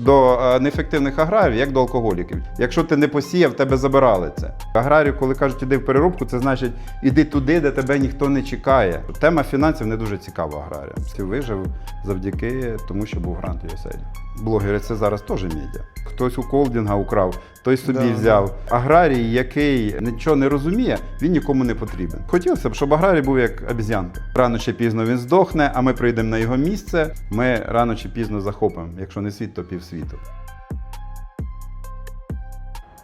До е, неефективних аграрів, як до алкоголіків. Якщо ти не посіяв, тебе забирали це. Аграрію, коли кажуть, іди в переробку, це значить іди туди, де тебе ніхто не чекає. Тема фінансів не дуже цікава аграріям. Ти вижив завдяки тому, що був грант USAID. Блогери це зараз теж медіа. Хтось у колдінга украв, той собі Да, взяв. Аграрій, який нічого не розуміє, він нікому не потрібен. Хотілося б, щоб аграрій був як обіз'янка. Рано чи пізно він здохне, а ми прийдемо на його місце. Ми рано чи пізно захопимо. Якщо не світ, то півсвіту.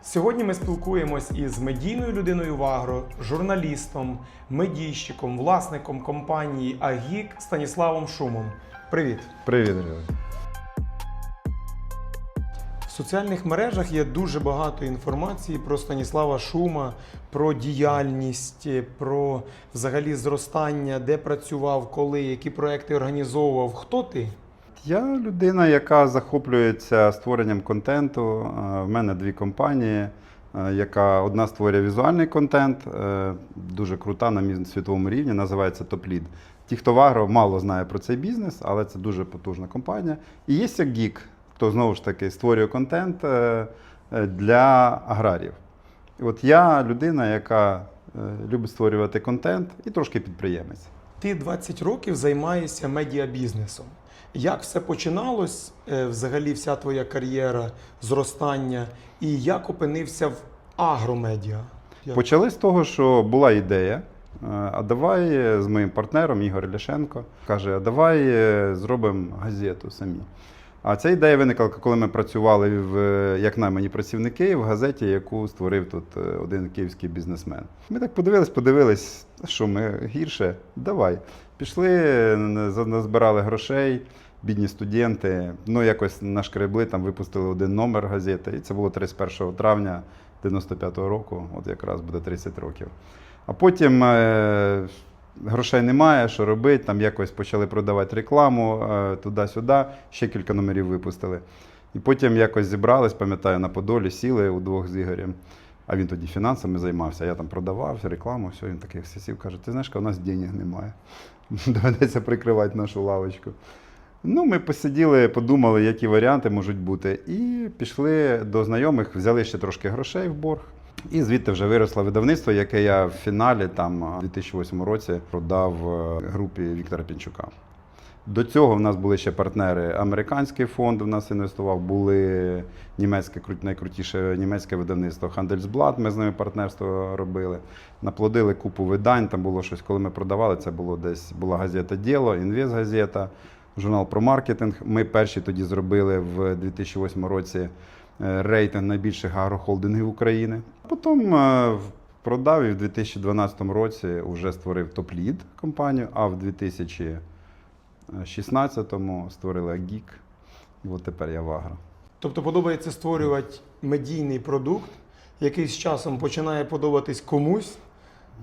Сьогодні ми спілкуємось із медійною людиною в Агро, журналістом, медійщиком, власником компанії Агік Станіславом Шумом. Привіт! Привіт, Григорій. В соціальних мережах є дуже багато інформації про Станіслава Шума, про діяльність, про взагалі зростання, де працював, коли, які проекти організовував. Хто ти? Я людина, яка захоплюється створенням контенту. Е, В мене дві компанії, е, яка одна створює візуальний контент, е, дуже крута на світовому рівні, називається TopLead. Ті, хто в агро, мало знає про цей бізнес, але це дуже потужна компанія. І є гік, хто знову ж таки створює контент для аграріїв. І от я людина, яка любить створювати контент і трошки підприємець. Ти 20 років займаєшся медіабізнесом. Як все починалось, е, взагалі, вся твоя кар'єра, зростання, і як опинився в агромедіа? Почали з того, що була ідея. е, А давай е, з моїм партнером Ігор Ляшенко каже: а давай зробимо газету самі. А ця ідея виникла, коли ми працювали в як наймані працівники в газеті, яку створив тут один київський бізнесмен. Ми так подивились, подивились, що ми гірше, давай. Пішли, назбирали грошей, бідні студенти. Ну, якось нашкребли, там випустили один номер газети. І це було 31 травня 95-го року, от якраз буде 30 років. А потім е, грошей немає, що робити, там якось почали продавати рекламу е, туди-сюди, ще кілька номерів випустили. І потім якось зібрались, пам'ятаю, на Подолі, сіли удвох з Ігорем. А він тоді фінансами займався. Я там продавав рекламу, все, він такий все сів, каже, ти знаєш, у нас денег немає. Доведеться прикривати нашу лавочку. Ну, ми посиділи, подумали, які варіанти можуть бути. І пішли до знайомих, взяли ще трошки грошей в борг. І звідти вже виросло видавництво, яке я в фіналі там у 2008 році продав е, групі Віктора Пінчука. До цього в нас були ще партнери. Американський фонд в нас інвестував, були німецьке найкрутіше німецьке видавництво Handelsblad, Ми з ними партнерство робили. Наплодили купу видань. Там було щось, коли ми продавали. Це було десь була газета Діло, інвестгазета, журнал про маркетинг. Ми перші тоді зробили в 2008 році е, рейтинг найбільших агрохолдингів України. Потім е, продав і в 2012 році вже створив топ-лід компанію, а в 2000 16-му створили Агік. І от тепер я в Агро. Тобто подобається створювати медійний продукт, який з часом починає подобатись комусь,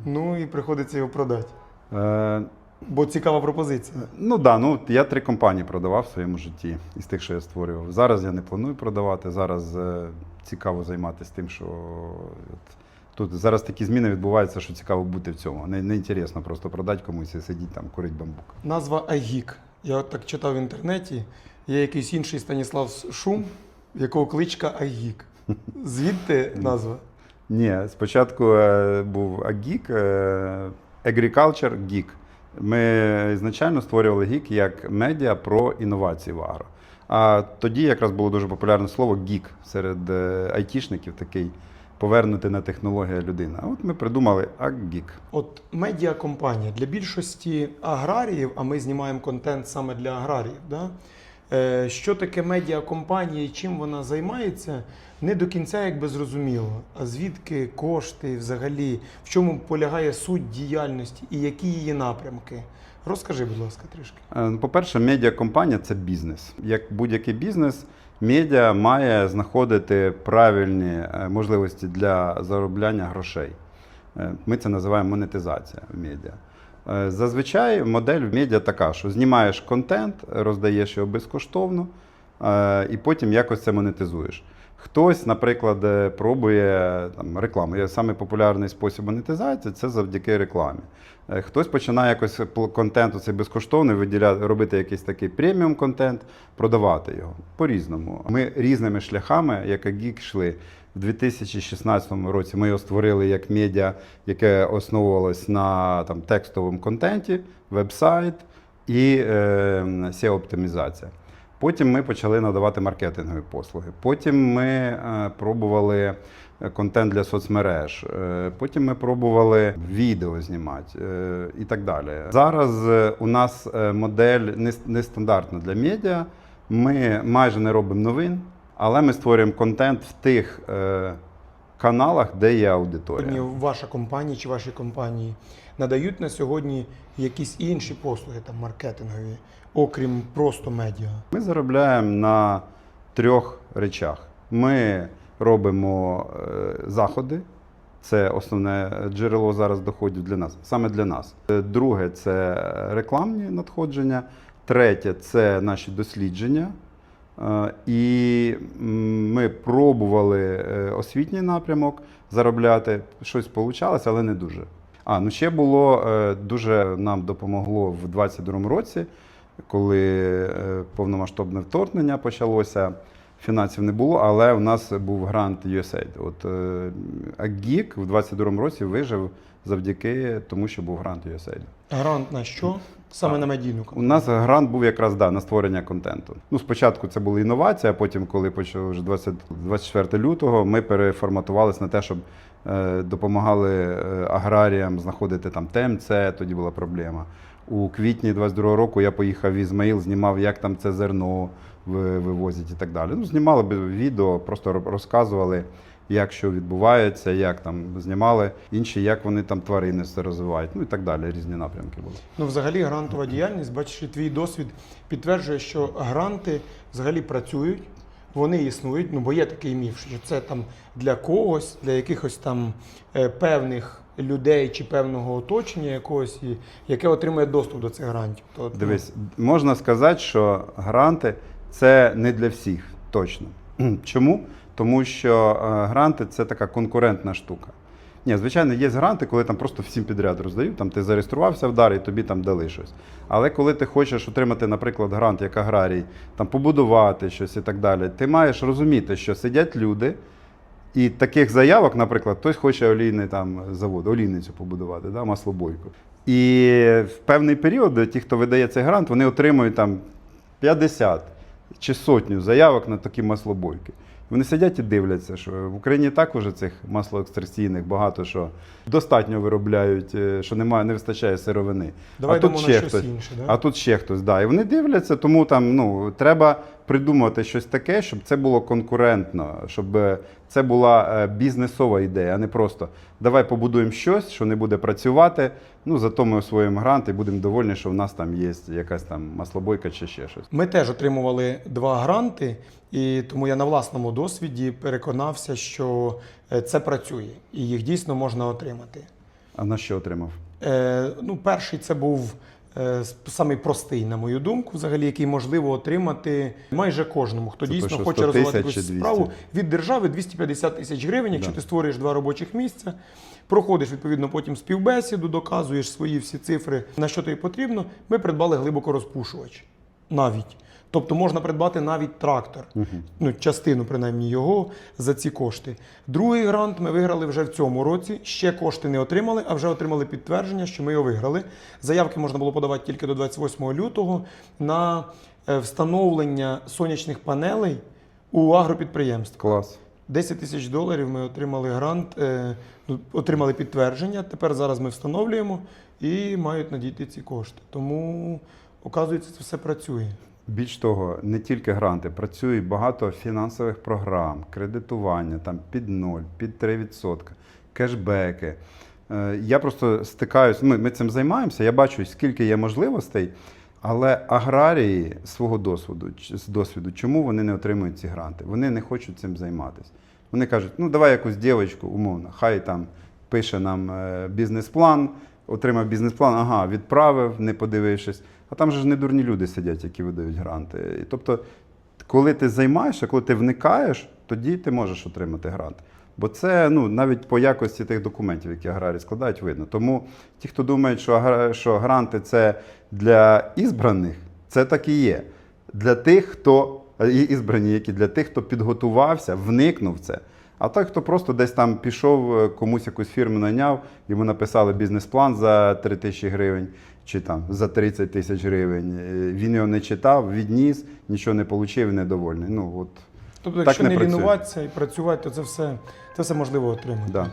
ну і приходиться його продати. Е, Бо цікава пропозиція. ну да, ну, я три компанії продавав в своєму житті із тих, що я створював. Зараз я не планую продавати. Зараз е, цікаво займатися тим, що от, тут зараз такі зміни відбуваються, що цікаво бути в цьому. Не, не інтересно просто продати комусь і сидіти там, курити бамбук. Назва Агік. Я от так читав в інтернеті. Є якийсь інший Станіслав Шум, в якого кличка Агік. Звідти назва? Ні, спочатку е, був Агік, е, Agriculture Geek. Ми ізначально створювали гік як медіа про інновації в агро. А тоді якраз було дуже популярне слово гік серед е, айтішників, такий повернути на технологія людина. От ми придумали Агік. От медіакомпанія для більшості аграріїв, а ми знімаємо контент саме для аграріїв. Да? Е, що таке медіакомпанія і чим вона займається, не до кінця якби зрозуміло. А звідки кошти взагалі, в чому полягає суть діяльності і які її напрямки? Розкажи, будь ласка, трішки. Е, ну, По-перше, медіакомпанія це бізнес. Як будь-який бізнес, медіа має знаходити правильні е, можливості для заробляння грошей. Е, Ми це називаємо монетизація в медіа. Зазвичай модель в медіа така, що знімаєш контент, роздаєш його безкоштовно, і потім якось це монетизуєш. Хтось, наприклад, е, пробує там, рекламу. Самий популярний спосіб монетизації це завдяки рекламі. Е, Хтось починає якось контент оцей безкоштовний виділяти, робити якийсь такий преміум контент, продавати його по-різному. Ми різними шляхами, як Агік, йшли. В 2016 році ми його створили як медіа, яке основувалось на там, текстовому контенті, веб-сайт і е, SEO-оптимізація. Потім ми почали надавати маркетингові послуги. Потім ми е, пробували е, контент для соцмереж. Е, Потім ми пробували відео знімати і так далі. Зараз у нас модель нестандартна для медіа. Ми майже не робимо новин, але ми створюємо контент в тих каналах, де є аудиторія. Ваша компанія чи ваші компанії надають на сьогодні якісь інші послуги там маркетингові, окрім просто медіа. Ми заробляємо на трьох речах. Ми робимо е, заходи. Це основне джерело зараз доходів для нас, саме для нас. Е, Друге це рекламні надходження. Третє це наші дослідження. Е, І ми пробували е, освітній напрямок заробляти. Щось вийшло, але не дуже. А, ну ще було е, дуже нам допомогло в 2022 році, коли повномасштабне вторгнення почалося. Фінансів не було, але у нас був грант USAID. От АГІК в 22-му році вижив завдяки тому, що був грант USAID. Грант на що? Саме на медійну У нас грант був якраз да, на створення контенту. Ну, спочатку це були інновації, а потім, коли почав вже 20, 24 лютого, ми переформатувалися на те, щоб е, допомагали е, аграріям знаходити там ТМЦ, тоді була проблема. У квітні 22 року я поїхав в Ізмаїл, знімав, як там це зерно ви- вивозять і так далі. Ну, знімали б відео, просто розказували, як що відбувається, як там знімали інші, як вони там тварини все розвивають, ну і так далі. Різні напрямки були. Ну, взагалі, грантова діяльність, бачиш, твій досвід підтверджує, що гранти взагалі працюють, вони існують. Ну, бо є такий міф, що це там для когось, для якихось там е, певних людей чи певного оточення якогось, яке отримує доступ до цих грантів. То, ну, Дивись, можна сказати, що гранти це не для всіх точно. Чому? Тому що е, гранти це така конкурентна штука. Ні, звичайно, є гранти, коли там просто всім підряд роздають, там ти зареєструвався в дар і тобі там дали щось. Але коли ти хочеш отримати, наприклад, грант як аграрій, там побудувати щось і так далі, ти маєш розуміти, що сидять люди, і таких заявок, наприклад, хтось хоче олійний там завод, олійницю побудувати, да, маслобойку. І в певний період ті, хто видає цей грант, вони отримують там 50 чи сотню заявок на такі маслобойки. Вони сидять і дивляться, що в Україні так уже цих маслоекстракційних багато що достатньо виробляють, е, що немає, не вистачає сировини. Давай а тут ще на щось хтось. інше. Да? А тут ще хтось, да. І вони дивляться, тому там ну, треба придумати щось таке, щоб це було конкурентно, щоб е, це була е, бізнесова ідея, а не просто давай побудуємо щось, що не буде працювати. Ну, зато ми освоїмо грант і будемо довольні, що в нас там є якась там маслобойка чи ще щось. Ми теж отримували два гранти, і тому я на власному досвіді переконався, що е, це працює і їх дійсно можна отримати. А на що отримав? Е, ну, перший це був самий простий, на мою думку, взагалі, який можливо отримати майже кожному, хто Це дійсно хоче 100 розвивати якусь справу від держави 250 тисяч гривень, якщо Да. ти створюєш два робочих місця. Проходиш відповідно потім співбесіду, доказуєш свої всі цифри, на що тобі потрібно. Ми придбали глибоко розпушувач навіть. Тобто можна придбати навіть трактор, ну частину принаймні його за ці кошти. Другий грант ми виграли вже в цьому році. Ще кошти не отримали, а вже отримали підтвердження, що ми його виграли. Заявки можна було подавати тільки до 28 лютого на е, встановлення сонячних панелей у агропідприємствах. Клас. 10 тисяч доларів ми отримали грант, е, ну, отримали підтвердження. Тепер зараз ми встановлюємо і мають надійти ці кошти. Тому, оказується, це все працює. Більш того, не тільки гранти, працює багато фінансових програм, кредитування там під 0, під 3%, кешбеки. Е, Я просто стикаюсь, ми, ми цим займаємося, я бачу, скільки є можливостей, але аграрії свого досвіду, з досвіду, чому вони не отримують ці гранти? Вони не хочуть цим займатися. Вони кажуть, ну давай якусь дівчинку, умовно, хай там пише нам е, бізнес-план, отримав бізнес-план, ага, відправив, не подивившись. А там же ж не дурні люди сидять, які видають гранти. І Тобто коли ти займаєшся, коли ти вникаєш, тоді ти можеш отримати грант. Бо це ну, навіть по якості тих документів, які аграрії складають, видно. Тому ті, хто думають, що, що гранти це для ізбраних, це так і є. Для тих, хто і ізбрані, які для тих, хто підготувався, вникнув це. А той, хто просто десь там пішов, е, комусь якусь фірму найняв, йому написали бізнес-план за 3 тисячі гривень чи там за 30 тисяч гривень. е, Він його не читав, відніс, нічого не отримав недовольний. Ну, от, Тобто, Так якщо не не, працює. лінуватися і працювати, то це все, це все можливо отримати. да.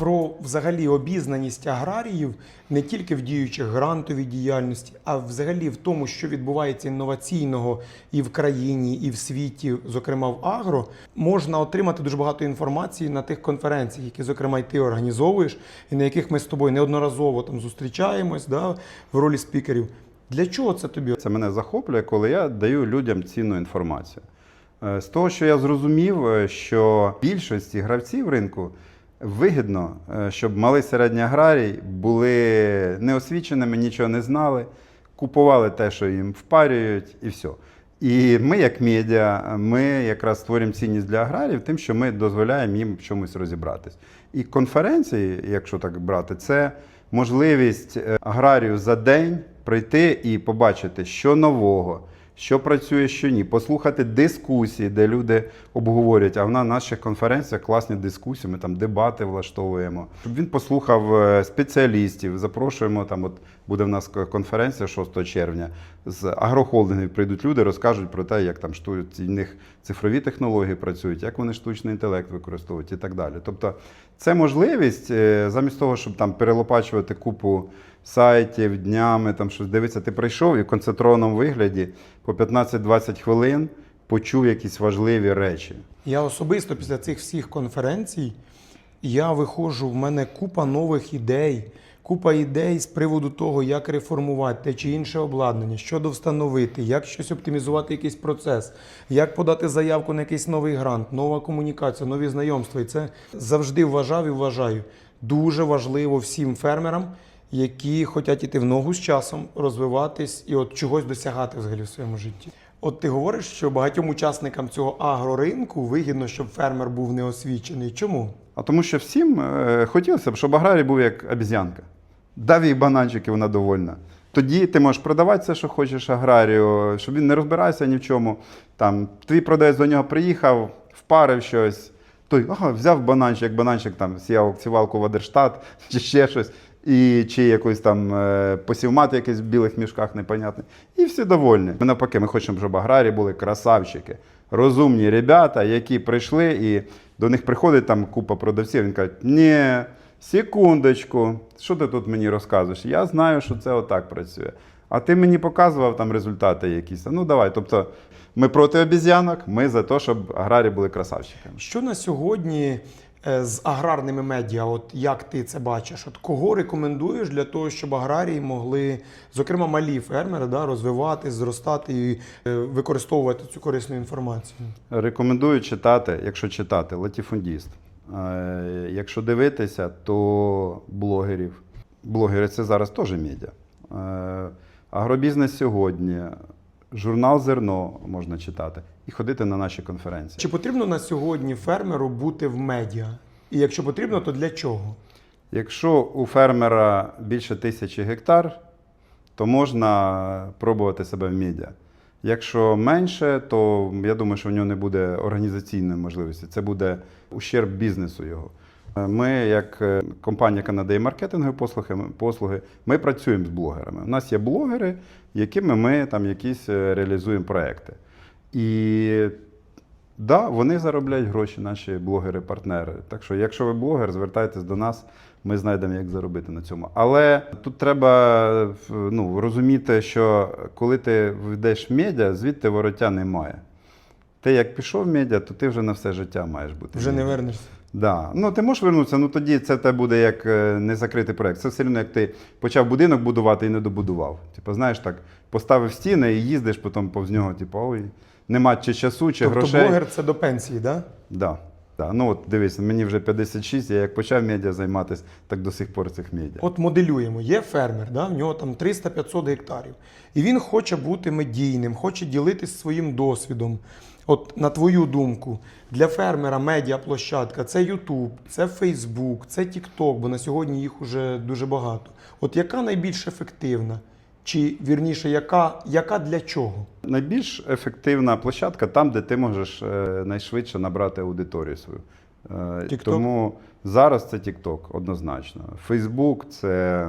Про взагалі обізнаність аграріїв не тільки в діючих грантовій діяльності, а взагалі в тому, що відбувається інноваційного і в країні, і в світі, зокрема в агро, можна отримати дуже багато інформації на тих конференціях, які, зокрема, й ти організовуєш, і на яких ми з тобою неодноразово там зустрічаємось да, в ролі спікерів. Для чого це тобі? Це мене захоплює, коли я даю людям цінну інформацію. Е, З того, що я зрозумів, е, що більшості гравців ринку вигідно, е, щоб малий середній аграрій були неосвіченими, нічого не знали, купували те, що їм впарюють, і все. І ми, як медіа, ми якраз створюємо цінність для аграріїв, тим, що ми дозволяємо їм в чомусь розібратись. І конференції, якщо так брати, це можливість е, аграрію за день прийти і побачити, що нового, що працює, що ні, послухати дискусії, де люди обговорюють. А на наших конференціях класні дискусії, ми там дебати влаштовуємо. Щоб він послухав е, спеціалістів, запрошуємо там. От буде в нас конференція 6 червня. З агрохолдингів прийдуть люди, розкажуть про те, як там шту- ці- в них цифрові технології працюють, як вони штучний інтелект використовують і так далі. Тобто, це можливість е, замість того, щоб там перелопачувати купу сайтів днями, там щось дивитися, ти прийшов і в концентрованому вигляді по 15-20 хвилин почув якісь важливі речі. Я особисто після цих всіх конференцій я виходжу, в мене купа нових ідей, купа ідей з приводу того, як реформувати те чи інше обладнання, що довстановити, як щось оптимізувати якийсь процес, як подати заявку на якийсь новий грант, нова комунікація, нові знайомства. І це завжди вважав і вважаю дуже важливо всім фермерам, які хочуть іти в ногу з часом, розвиватись і от чогось досягати взагалі в своєму житті. От ти говориш, що багатьом учасникам цього агроринку вигідно, щоб фермер був неосвічений. Чому? А тому що всім е, хотілося б, щоб аграрій був як обіз'янка. Дав їй бананчики, вона довольна. Тоді ти можеш продавати все, що хочеш аграрію, щоб він не розбирався ні в чому. Там, твій продавець до нього приїхав, впарив щось. Той ага, взяв бананчик, як бананчик там сіяв сівалку в Адерштат чи ще щось, і чи якийсь там е, посівмат якийсь в білих мішках непонятний. І всі довольні. Ми навпаки, ми хочемо, щоб аграрії були красавчики, розумні ребята, які прийшли, і до них приходить там купа продавців. Він каже, ні, секундочку, що ти тут мені розказуєш? Я знаю, що це отак працює. А ти мені показував там результати якісь. Ну давай. Тобто ми проти обіз'янок, ми за те, щоб аграрії були красавчиками. Що на сьогодні е, з аграрними медіа, от як ти це бачиш? От кого рекомендуєш для того, щоб аграрії могли, зокрема малі фермери, да, розвивати, зростати і е, використовувати цю корисну інформацію? Рекомендую читати, якщо читати, латіфундіст. Якщо дивитися, то блогерів. Блогери це зараз теж медіа. Агробізнес сьогодні, журнал Зерно можна читати і ходити на наші конференції. Чи потрібно на сьогодні фермеру бути в медіа? І якщо потрібно, то для чого? Якщо у фермера більше тисячі гектар, то можна пробувати себе в медіа. Якщо менше, то я думаю, що в нього не буде організаційної можливості. Це буде ущерб бізнесу його. Е, Ми, як е, компанія, яка надає маркетингові послуги, послуги, ми працюємо з блогерами. У нас є блогери, якими ми там якісь е, реалізуємо проекти. І Да, вони заробляють гроші, наші блогери-партнери. Так що, якщо ви блогер, звертайтесь до нас, ми знайдемо, як заробити на цьому. Але тут треба ну, розуміти, що коли ти йдеш в медіа, звідти вороття немає. Ти як пішов в медіа, то ти вже на все життя маєш бути. Вже не вернешся. Да. Ну, ти можеш вернутися, ну тоді це те буде як е, незакритий проект. Це все одно, як ти почав будинок будувати і не добудував. Типу, знаєш, так, поставив стіни і їздиш потім повз нього, типу, ой, нема чи часу, чи Тобто грошей. блогер це до пенсії, да? Да. Да, ну от дивись, мені вже 56, я як почав медіа займатися, так до сих пор цих медіа. От моделюємо, є фермер, да, в нього там 300-500 гектарів. І він хоче бути медійним, хоче ділитися своїм досвідом. От на твою думку, для фермера медіаплощадка це YouTube, це Facebook, це TikTok, бо на сьогодні їх уже дуже багато. От яка найбільш ефективна? Чи вірніше, яка, яка для чого? Найбільш ефективна площадка там, де ти можеш е, найшвидше набрати аудиторію свою. Е, TikTok? Тому зараз це TikTok, однозначно. Facebook це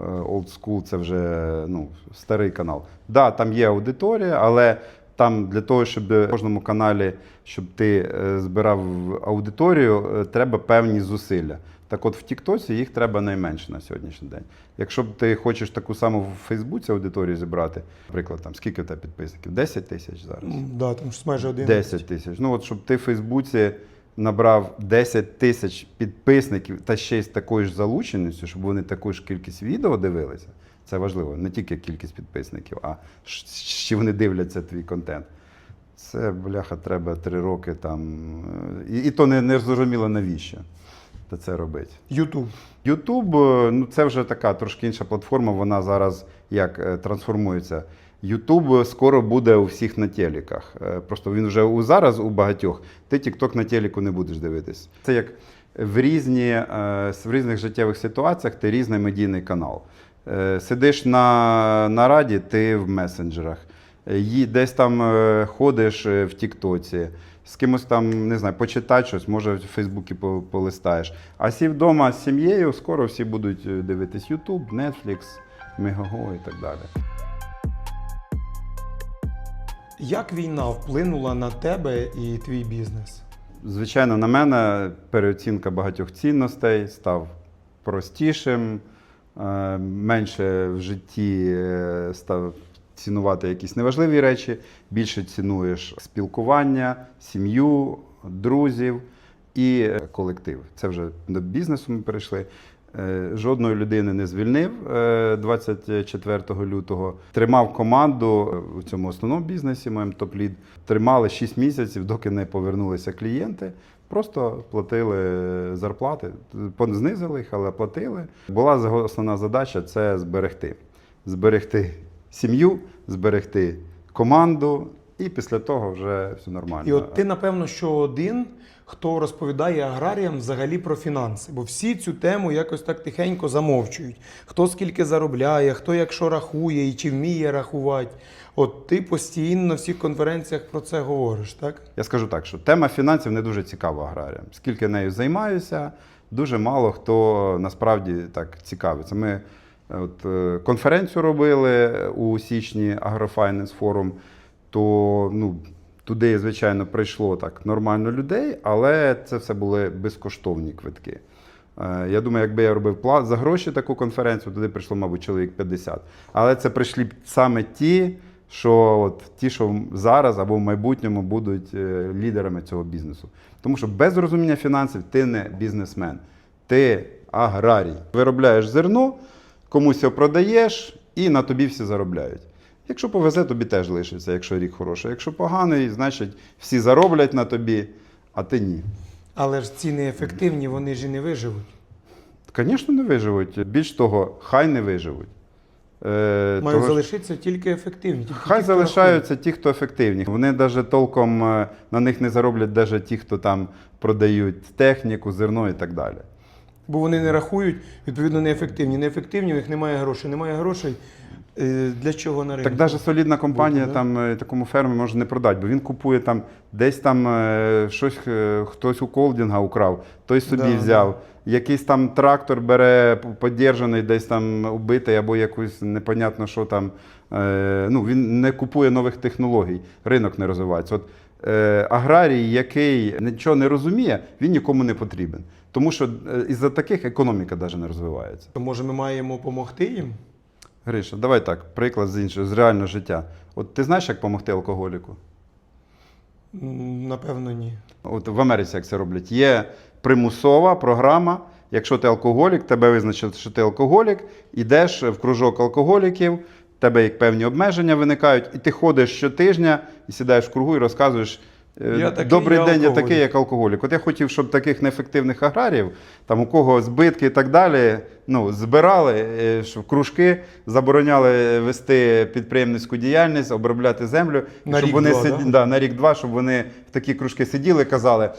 е, old school, це вже ну, старий канал. Да, там є аудиторія, але там для того, щоб в кожному каналі, щоб ти е, збирав аудиторію, е, треба певні зусилля. Так от в Тіктоці їх треба найменше на сьогоднішній день. Якщо б ти хочеш таку саму в Фейсбуці аудиторію зібрати, наприклад, там скільки у тебе підписників? 10 тисяч зараз. М, Да, там ж майже один. 10 тисяч. Ну от щоб ти в Фейсбуці набрав 10 тисяч підписників та ще й з такою ж залученістю, щоб вони таку ж кількість відео дивилися. Це важливо, не тільки кількість підписників, а щ- чи вони дивляться твій контент. Це, бляха, треба три роки там. І, і то не, не зрозуміло навіщо та це робити. YouTube. Ютуб е, ну це вже така трошки інша платформа. Вона зараз як е, трансформується. Ютуб скоро буде у всіх на телеках. Е, Просто він вже у зараз у багатьох. Ти TikTok на телеку не будеш дивитись. Це як в різні е, в різних життєвих ситуаціях ти різний медійний канал. Е, Сидиш на, на раді, ти в месенджерах. Е, Десь там е, ходиш е, в Тіктоці, з кимось там, не знаю, почитай щось, може в Фейсбуці полистаєш. А сів вдома з сім'єю, скоро всі будуть е, дивитись YouTube, Netflix, Megogo і так далі. Як війна вплинула на тебе і твій бізнес? Звичайно, на мене переоцінка багатьох цінностей став простішим, е, менше в житті е, став цінувати якісь неважливі речі, більше цінуєш спілкування, сім'ю, друзів і е, колектив. Це вже до бізнесу ми перейшли. Е, Жодної людини не звільнив е, 24 лютого. Тримав команду у цьому основному бізнесі, моєму топ-лід. Тримали 6 місяців, доки не повернулися клієнти. Просто платили зарплати, знизили їх, але платили. Була основна задача це зберегти. Зберегти сім'ю, зберегти команду, і після того вже все нормально. І от ти, напевно, що один, хто розповідає аграріям взагалі про фінанси, бо всі цю тему якось так тихенько замовчують. Хто скільки заробляє, хто як що рахує і чи вміє рахувати. От ти постійно на всіх конференціях про це говориш, так? Я скажу так, що тема фінансів не дуже цікава аграріям. Скільки нею займаюся, дуже мало хто насправді так цікавиться. Ми от, е, конференцію робили у січні Агрофайненс форум, то ну, туди, звичайно, прийшло так нормально людей, але це все були безкоштовні квитки. Е, Я думаю, якби я робив за гроші таку конференцію, туди прийшло, мабуть, чоловік 50. Але це прийшли саме ті, що от ті, що зараз або в майбутньому будуть е, лідерами цього бізнесу. Тому що без розуміння фінансів ти не бізнесмен, ти аграрій. Виробляєш зерно, комусь його продаєш, і на тобі всі заробляють. Якщо повезе, тобі теж лишиться, якщо рік хороший. Якщо поганий, значить всі зароблять на тобі, а ти ні. Але ж ці неефективні, вони ж і не виживуть. Звісно, не виживуть. Більш того, хай не виживуть. Е, Мають того залишитися тільки ефективні. Тільки Хай ті, хто залишаються ті, хто ефективні. Вони навіть толком е, на них не зароблять навіть ті, хто там продають техніку, зерно і так далі. Бо вони не рахують, відповідно, неефективні. Неефективні, у них немає грошей. Немає грошей. е, Для чого на ринку? Так навіть солідна компанія Бути, да? там е, такому фермі може не продати, бо він купує там десь там е, щось, хтось у колдінга украв, той собі Да, взяв. Якийсь там трактор бере подержаний, десь там убитий, або якусь непонятно, що там. Ну, він не купує нових технологій, ринок не розвивається. От аграрій, який нічого не розуміє, він нікому не потрібен. Тому що е, із-за таких економіка навіть не розвивається. То, може ми маємо допомогти їм? Гриша, давай так, приклад з іншого, з реального життя. От ти знаєш, як допомогти алкоголіку? Напевно, ні. От в Америці як це роблять. Є примусова програма. Якщо ти алкоголік, тебе визначили, що ти алкоголік, ідеш в кружок алкоголіків, тебе як певні обмеження виникають, і ти ходиш щотижня і сідаєш в кругу і розказуєш, Я такий, Добрий я день, я такий, як алкоголік. От я хотів, щоб таких неефективних аграріїв, там у кого збитки і так далі, ну, збирали, е, щоб кружки забороняли вести підприємницьку діяльність, обробляти землю, На щоб рік-два, вони да? да, на рік-два, щоб вони в такі кружки сиділи казали.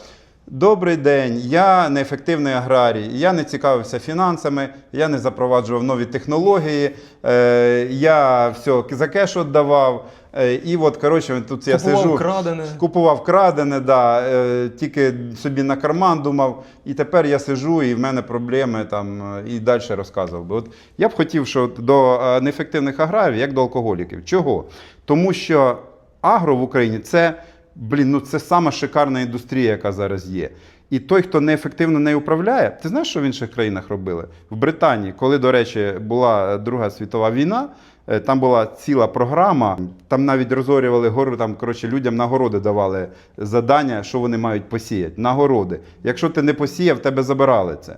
Добрий день, я неефективний аграрій, я не цікавився фінансами, я не запроваджував нові технології, е, я все за кеш віддавав. Е, і от, коротше, тут я Купував сижу. крадене. Купував крадене, да, е, тільки собі на карман думав. І тепер я сижу, і в мене проблеми там, е, і далі розказував би. От я б хотів, що до неефективних аграрів, як до алкоголіків. Чого? Тому що агро в Україні це, блін, ну це сама шикарна індустрія, яка зараз є. І той, хто неефективно нею управляє, ти знаєш, що в інших країнах робили? В Британії, коли, до речі, була Друга світова війна, там була ціла програма, там навіть розорювали гори, там, коротше, людям нагороди давали задання, що вони мають посіяти. Нагороди. Якщо ти не посіяв, тебе забирали це.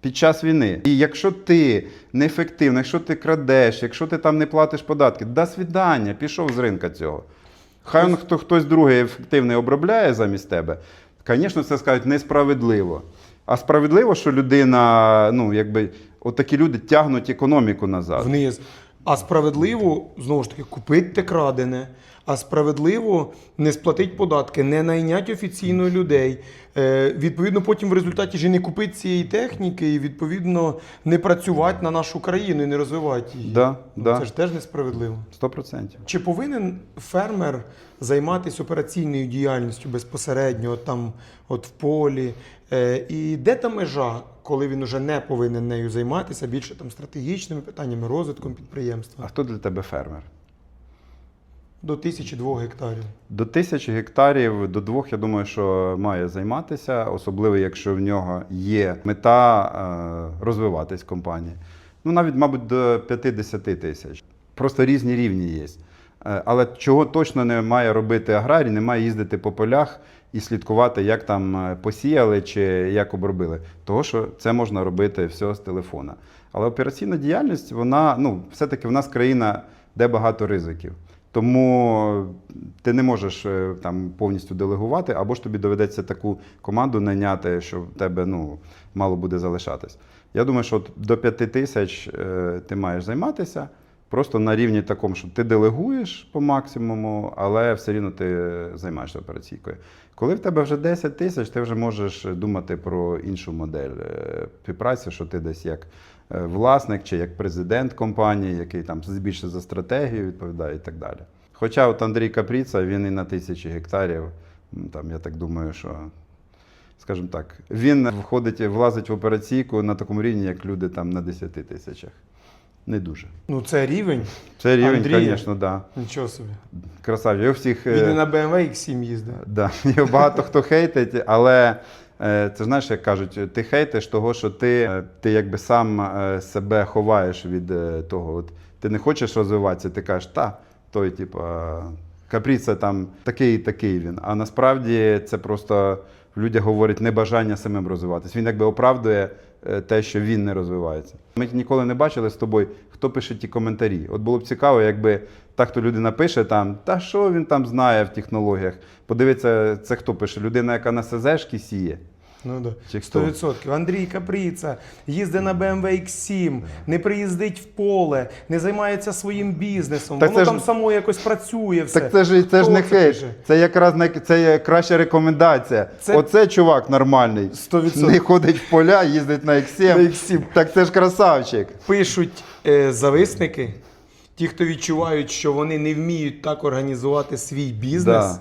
Під час війни. І якщо ти неефективний, якщо ти крадеш, якщо ти там не платиш податки, до свідання, пішов з ринка цього. Хай он, хто, хтось другий ефективний обробляє замість тебе, звісно, це скажуть несправедливо. А справедливо, що людина, ну, якби, отакі люди тягнуть економіку назад. вниз. А справедливо, знову ж таки, купити крадене, а справедливо не сплатити податки, не найнять офіційно людей. Е, відповідно, потім в результаті ж і не купити цієї техніки і відповідно не працювати на нашу країну і не розвивати її. Да, Ну, да. Це ж теж несправедливо. 100%. Чи повинен фермер займатися операційною діяльністю безпосередньо, от там, от в полі? Е, і де та межа, коли він уже не повинен нею займатися, більше там стратегічними питаннями, розвитком підприємства А хто для тебе фермер? до тисячі двох гектарів? До тисячі гектарів, до двох, я думаю, що має займатися, особливо якщо в нього є мета е, розвиватись компанії. Ну, навіть, мабуть, до 50 тисяч. Просто різні рівні є. Е, Але чого точно не має робити аграрій, не має їздити по полях і слідкувати, як там е, посіяли чи як обробили. Того, що це можна робити все з телефона. Але операційна діяльність, вона, ну, все-таки в нас країна, де багато ризиків. Тому ти не можеш е, там повністю делегувати, або ж тобі доведеться таку команду найняти, що в тебе ну, мало буде залишатись. Я думаю, що до 5 тисяч е, ти маєш займатися просто на рівні такому, що ти делегуєш по максимуму, але все рівно ти займаєшся операційкою. Коли в тебе вже 10 тисяч, ти вже можеш думати про іншу модель е, співпраці, що ти десь як е, власник чи як президент компанії, який там більше за стратегію відповідає і так далі. Хоча от Андрій Капріца, він і на тисячі гектарів, там, я так думаю, що, скажімо так, він входить, влазить в операційку на такому рівні, як люди там на 10 тисячах. Не дуже. Ну це рівень. Це рівень, звісно, да. Нічого собі. Красавчик. Його всіх. е, Він і на BMW X7 їздив. Да, його багато хто хейтить, але е, це знаєш, як кажуть, ти хейтиш того, що ти, е, ти якби сам е, себе ховаєш від е, того. От, ти не хочеш розвиватися, ти кажеш, та, той, типу, капріца там такий і такий він. А насправді це просто в людях говорить небажання самим розвиватися. Він якби оправдує е, те, що він не розвивається. Ми ніколи не бачили з тобою, хто пише ті коментарі. От було б цікаво, якби та, хто людина пише там, та що він там знає в технологіях. Подивиться, це хто пише? Людина, яка на СЗшки сіє. Ну да. Чи хто? 100%. Андрій Капріца їздить на BMW X7, не приїздить в поле, не займається своїм бізнесом. Так Воно це ж- там само якось працює все. Так це ж це ж Хто не хейт. пише? Це якраз не це є краща рекомендація. Це- Оце чувак нормальний. 100%. Не ходить в поля, їздить на X7. На X7. Так це ж красавчик. Пишуть е, зависники, ті, хто відчувають, що вони не вміють так організувати свій бізнес. Да.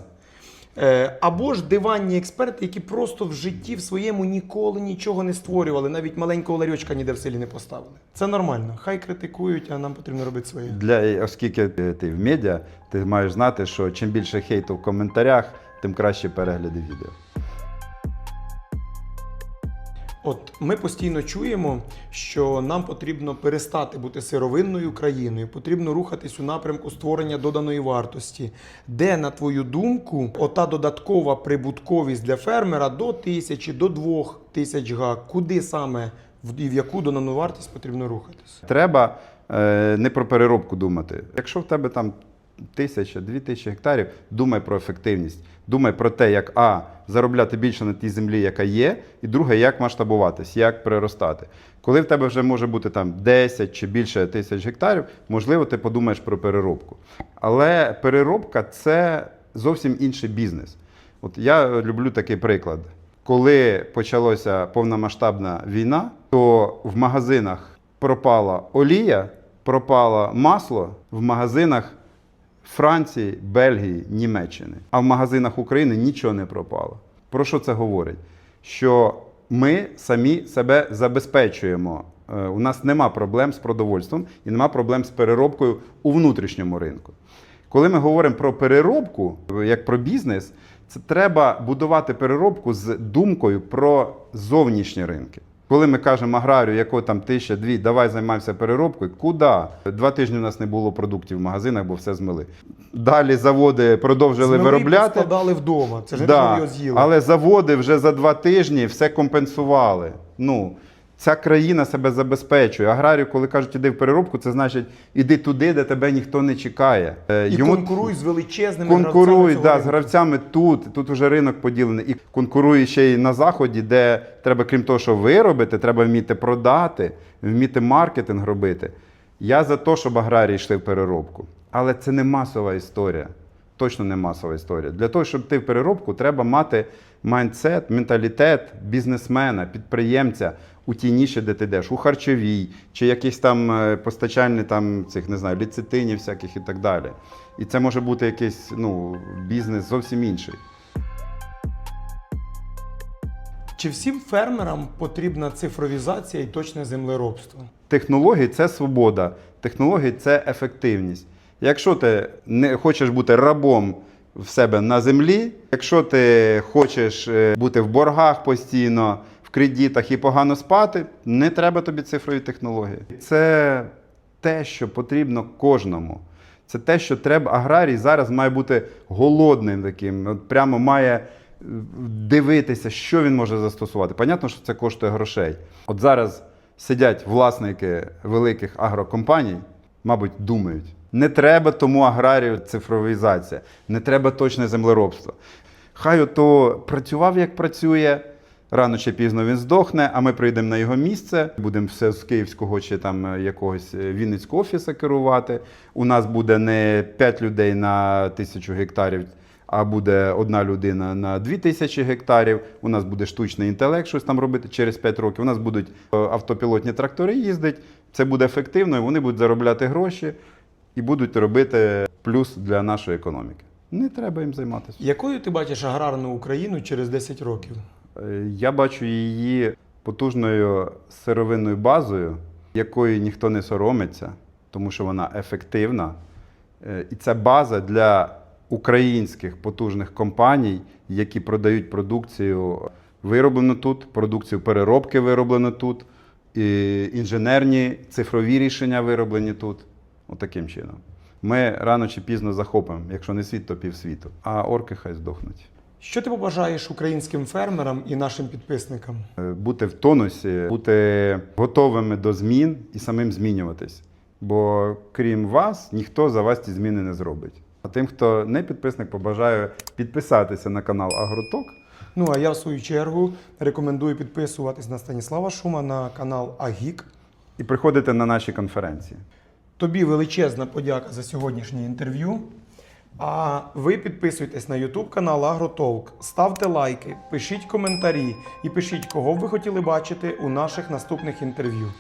Е, або ж диванні експерти, які просто в житті в своєму ніколи нічого не створювали, навіть маленького ларьочка ніде в селі не поставили. Це нормально. Хай критикують, а нам потрібно робити своє. Для, оскільки ти в медіа, ти маєш знати, що чим більше хейту в коментарях, тим краще перегляди відео. От ми постійно чуємо, що нам потрібно перестати бути сировинною країною, потрібно рухатись у напрямку створення доданої вартості. Де, на твою думку, ота додаткова прибутковість для фермера до тисячі, до двох тисяч га, куди саме і в яку додану вартість потрібно рухатись? Треба е, не про переробку думати. Якщо в тебе там тисяча, дві тисячі гектарів, думай про ефективність. Думай про те, як А, заробляти більше на тій землі, яка є, і друге, як масштабуватись, як приростати. Коли в тебе вже може бути там 10 чи більше тисяч гектарів, можливо, ти подумаєш про переробку. Але переробка це зовсім інший бізнес. От я люблю такий приклад. Коли почалася повномасштабна війна, то в магазинах пропала олія, пропало масло в магазинах Франції, Бельгії, Німеччини. А в магазинах України нічого не пропало. Про що це говорить? Що ми самі себе забезпечуємо. Е, У нас нема проблем з продовольством і нема проблем з переробкою у внутрішньому ринку. Коли ми говоримо про переробку, як про бізнес, це треба будувати переробку з думкою про зовнішні ринки. Коли ми кажемо аграрію, якого там тисяча, дві, давай займаємося переробкою, куди? Два тижні у нас не було продуктів в магазинах, бо все змили. Далі заводи продовжили Змили, виробляти. Складали вдома. Це ж Да, не його з'їли. але заводи вже за два тижні все компенсували. Ну, ця країна себе забезпечує. Аграрію, коли кажуть, іди в переробку, це значить іди туди, де тебе ніхто не чекає. Е, І конкуруй з величезними Конкуруй гравцями да, з гравцями тут. Тут вже ринок поділений. І конкурує ще й на заході, де треба, крім того, що виробити, треба вміти продати, вміти маркетинг робити. Я за те, щоб аграрії йшли в переробку. Але це не масова історія. Точно не масова історія. Для того, щоб йти в переробку, треба мати майндсет, менталітет бізнесмена, підприємця у тій ніші, де ти йдеш, у харчовій, чи якийсь там е, постачальний там цих не знаю, ліцитинів всяких і так далі. І це може бути якийсь ну, бізнес зовсім інший. Чи всім фермерам потрібна цифровізація і точне землеробство? Технології це свобода, технології це ефективність. Якщо ти не хочеш бути рабом в себе на землі, якщо ти хочеш е, бути в боргах постійно, в кредитах і погано спати, не треба тобі цифрові технології. Це те, що потрібно кожному. Це те, що треба. Аграрій зараз має бути голодним таким, от прямо має е, дивитися, що він може застосувати. Понятно, що це коштує грошей. От зараз сидять власники великих агрокомпаній, мабуть, думають. Не треба тому аграрію цифровізація, не треба точне землеробство. Хай ото працював, як працює, рано чи пізно він здохне, а ми прийдемо на його місце, будемо все з київського чи там е, якогось е, вінницького офісу керувати. У нас буде не 5 людей на тисячу гектарів, а буде одна людина на 2 тисячі гектарів. У нас буде штучний інтелект, щось там робити через 5 років. У нас будуть е, автопілотні трактори їздити. Це буде ефективно, і вони будуть заробляти гроші і будуть робити плюс для нашої економіки. Не треба їм займатися. Якою ти бачиш аграрну Україну через 10 років? Е, Я бачу її потужною сировинною базою, якої ніхто не соромиться, тому що вона ефективна. Е, І це база для українських потужних компаній, які продають продукцію вироблену тут, продукцію переробки вироблену тут, і інженерні цифрові рішення вироблені тут. Отаким чином. Ми рано чи пізно захопимо, якщо не світ, то півсвіту. А орки хай здохнуть. Що ти побажаєш українським фермерам і нашим підписникам? Е, бути в тонусі, бути готовими до змін і самим змінюватись. Бо крім вас, ніхто за вас ці зміни не зробить. А тим, хто не підписник, побажаю підписатися на канал Агроток. Ну а я в свою чергу рекомендую підписуватись на Станіслава Шума на канал Агік. І приходити на наші конференції. Тобі величезна подяка за сьогоднішнє інтерв'ю. А ви підписуйтесь на YouTube канал Агротолк, ставте лайки, пишіть коментарі і пишіть, кого б ви хотіли бачити у наших наступних інтерв'ю.